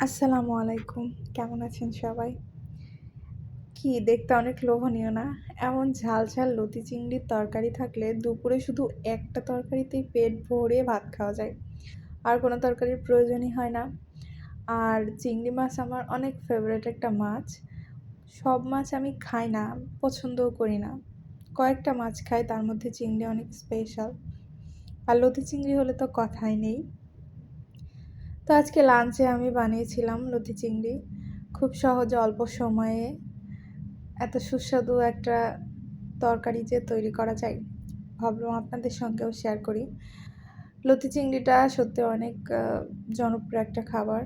আসসালামু আলাইকুম। কেমন আছেন সবাই? কি, দেখতে অনেক লোভনীয় না? এমন ঝাল ঝাল লতি চিংড়ির তরকারি থাকলে দুপুরে শুধু একটা তরকারিতেই পেট ভরে ভাত খাওয়া যায়। আর কোনো তরকারির প্রয়োজনই হয় না। আর চিংড়ি মাছ আমার অনেক ফেভারেট একটা মাছ। সব মাছ আমি খাই না, পছন্দও করি না। কয়েকটা মাছ খাই, তার মধ্যে চিংড়ি অনেক স্পেশাল আর লতি চিংড়ি হলে তো কথাই নেই। তো আজকে লাঞ্চে আমি বানিয়েছিলাম লতি চিংড়ি। খুব সহজে অল্প সময়ে এত সুস্বাদু একটা তরকারি যে তৈরি করা যায়, ভাবলাম আপনাদের সঙ্গেও শেয়ার করি। লতি চিংড়িটা সত্যি অনেক জনপ্রিয় একটা খাবার।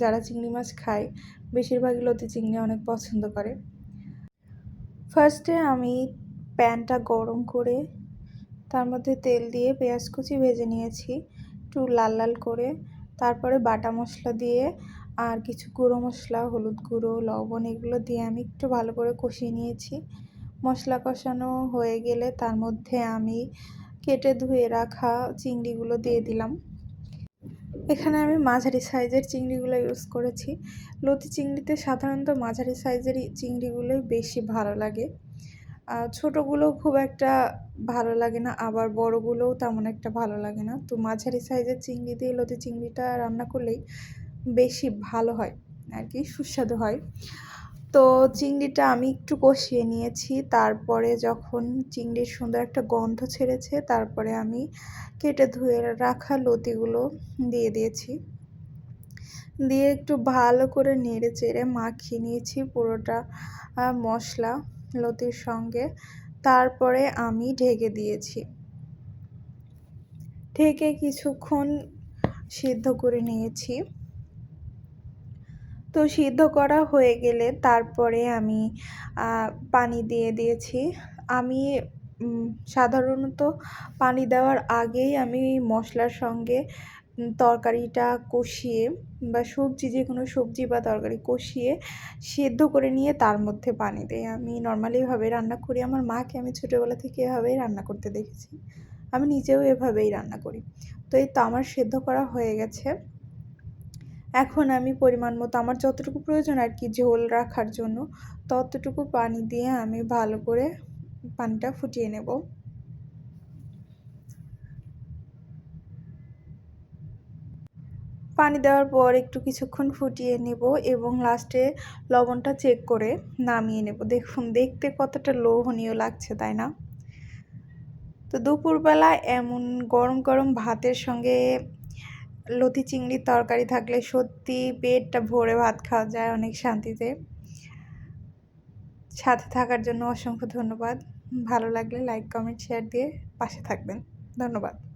যারা চিংড়ি মাছ খায়, বেশিরভাগই লতি চিংড়ি অনেক পছন্দ করে। ফার্স্টে আমি প্যানটা গরম করে, তার মধ্যে তেল দিয়ে পেঁয়াজ কুচি ভেজে নিয়েছি, একটু লাল লাল করে। তারপরে বাটা মশলা দিয়ে আর কিছু গুঁড়ো মশলা, হলুদ গুঁড়ো, লবণ এগুলো দিয়ে আমি একটু ভালো করে কষিয়ে নিয়েছি। মশলা কষানো হয়ে গেলে তার মধ্যে আমি কেটে ধুয়ে রাখা চিংড়িগুলো দিয়ে দিলাম। এখানে আমি মাঝারি সাইজের চিংড়িগুলো ইউজ করেছি। লতি চিংড়িতে সাধারণত মাঝারি সাইজের চিংড়িগুলোই বেশি ভালো লাগে। ছোটোগুলো খুব একটা ভালো লাগে না, আবার বড়গুলোও তেমন একটা ভালো লাগে না। তো মাঝারি সাইজের চিংড়ি দিয়ে লতি চিংড়িটা রান্না করলেই বেশি ভালো হয়, আর কি সুস্বাদু হয়। তো চিংড়িটা আমি একটু কষিয়ে নিয়েছি, তারপরে যখন চিংড়ির সুন্দর একটা গন্ধ ছেড়েছে, তারপরে আমি কেটে ধুয়ে রাখা লতিগুলো দিয়ে দিয়েছি। দিয়ে একটু ভালো করে নেড়ে চেড়ে মাখিয়ে নিয়েছি পুরোটা মশলা। লতির সঙ্গে। তারপরে আমি ঢেকে দিয়েছি। ঢেকে কিছুক্ষণ সিদ্ধ করে নিয়েছি। তো সিদ্ধ করা হয়ে গেলে তারপরে আমি পানি দিয়ে দিয়েছি। আমি সাধারণত পানি দেওয়ার আগেই আমি মশলার সঙ্গে তরকারিটা কষিয়ে বা সবজি, যে কোনো সবজি বা তরকারি কষিয়ে সেদ্ধ করে নিয়ে তার মধ্যে পানি দেয় আমি নর্মালি এভাবে রান্না করি। আমার মাকে আমি ছোটোবেলা থেকে এভাবেই রান্না করতে দেখেছি। আমি নিজেও এভাবেই রান্না করি। তো এই তো আমার সেদ্ধ করা হয়ে গেছে। এখন আমি পরিমাণ মতো আমার যতটুকু প্রয়োজন আর কি ঝোল রাখার জন্য, ততটুকু পানি দিয়ে আমি ভালো করে পানিটা ফুটিয়ে নেব। পানি দেওয়ার পর একটু কিছুক্ষণ ফুটিয়ে নেব এবং লাস্টে লবণটা চেক করে নামিয়ে নেব। দেখুন, দেখতে কতটা লোভনীয় লাগছে, তাই না? তো দুপুরবেলা এমন গরম গরম ভাতের সঙ্গে লতি চিংড়ির তরকারি থাকলে সত্যি পেটটা ভরে ভাত খাওয়া যায় অনেক শান্তিতে। সাথে থাকার জন্য অসংখ্য ধন্যবাদ। ভালো লাগলে লাইক কমেন্ট শেয়ার দিয়ে পাশে থাকবেন। ধন্যবাদ।